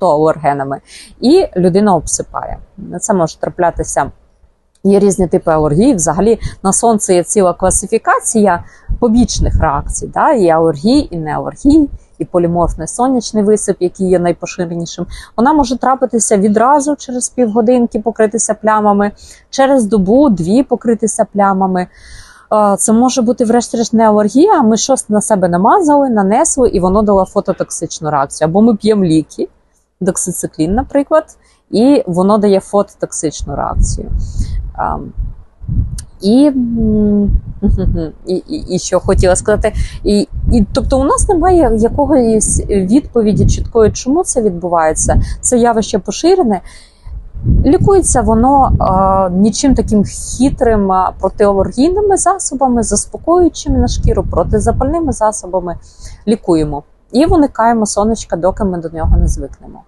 фотоалергенами, і людина обсипає. Це може траплятися. Є різні типи алергії. Взагалі на сонце є ціла класифікація побічних реакцій. Да? І алергії, і неалергії, і поліморфний сонячний висип, який є найпоширенішим. Вона може трапитися відразу через півгодинки, покритися плямами, через добу, дві покритися плямами. Це може бути, врешті-решт, не алергія, ми щось на себе намазали, нанесли, і воно дало фототоксичну реакцію. Або ми п'ємо ліки, доксициклін, наприклад, і воно дає фототоксичну реакцію. А, І, і, і, що хотіла сказати, і, і тобто у нас немає якогось відповіді чіткої, чому це відбувається. Це явище поширене. Лікується воно е, нічим таким хитрим а, протиалергійними засобами, заспокоюючими на шкіру, протизапальними засобами. Лікуємо і уникаємо сонечка, доки ми до нього не звикнемо.